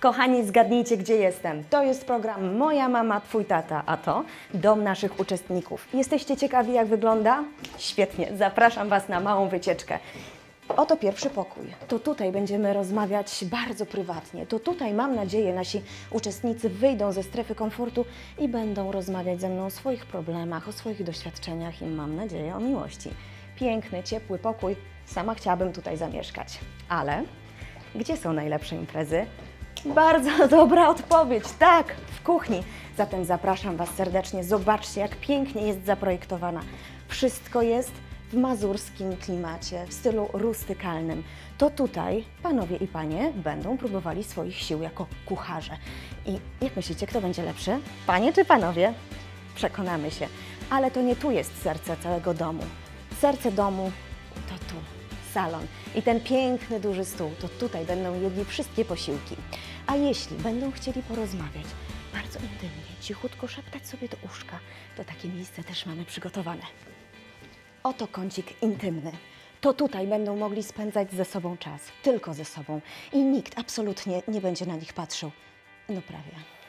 Kochani, zgadnijcie, gdzie jestem. To jest program Moja mama, twój tata, a to dom naszych uczestników. Jesteście ciekawi, jak wygląda? Świetnie, zapraszam Was na małą wycieczkę. Oto pierwszy pokój. To tutaj będziemy rozmawiać bardzo prywatnie. To tutaj, mam nadzieję, nasi uczestnicy wyjdą ze strefy komfortu i będą rozmawiać ze mną o swoich problemach, o swoich doświadczeniach i mam nadzieję o miłości. Piękny, ciepły pokój. Sama chciałabym tutaj zamieszkać. Ale gdzie są najlepsze imprezy? Bardzo dobra odpowiedź. Tak, w kuchni. Zatem zapraszam Was serdecznie. Zobaczcie, jak pięknie jest zaprojektowana. Wszystko jest w mazurskim klimacie, w stylu rustykalnym. To tutaj panowie i panie będą próbowali swoich sił jako kucharze. I jak myślicie, kto będzie lepszy? Panie czy panowie? Przekonamy się. Ale to nie tu jest serce całego domu. Serce domu to tu, salon. I ten piękny, duży stół, to tutaj będą jedli wszystkie posiłki. A jeśli będą chcieli porozmawiać, bardzo intymnie, cichutko szeptać sobie do uszka, to takie miejsce też mamy przygotowane. Oto kącik intymny. To tutaj będą mogli spędzać ze sobą czas, tylko ze sobą. I nikt absolutnie nie będzie na nich patrzył. No prawie.